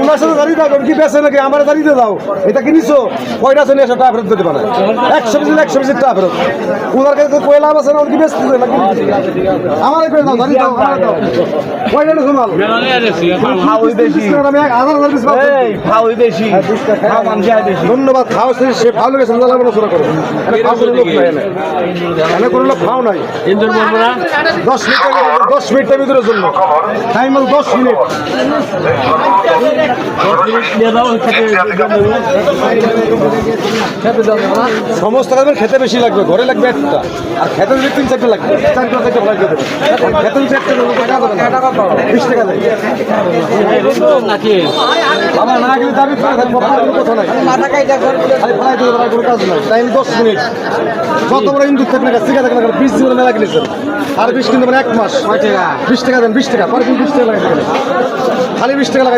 ওনার সাথে দাঁড়িয়ে কি বেছে নাকি? আমার দাঁড়িয়ে দাও। এটা কিনিছো কয়টা নিয়ে এসে টাকা ফেরত দিতে পারে। একশো পিস একশো পিসের টাকা ফেরত। ওনার কাছে কয় লাভ আছে না কি বেচতে নাকি? আমার করে দাও দাঁড়িয়ে দাও আমার দাও। কয়টা কিনছি। ধন্যবাদ সে করব কোনো লোক নাই কোনো লোক দশ দশ মিনিটের ভিতরে জন্য। টাইম হল দশ মিনিট। সমস্ত খাবার খেতে বেশি লাগবে, ঘরে লাগবে একটা। আর খেতে যদি তিন চারটে লাগবে না। খালি টাইম বড় না বিশ আর বিশ কিনতে মানে এক মাস। বিশ টাকা দেন, বিশ টাকা পরে বিশ টাকা খালি বিশ টাকা লাগাই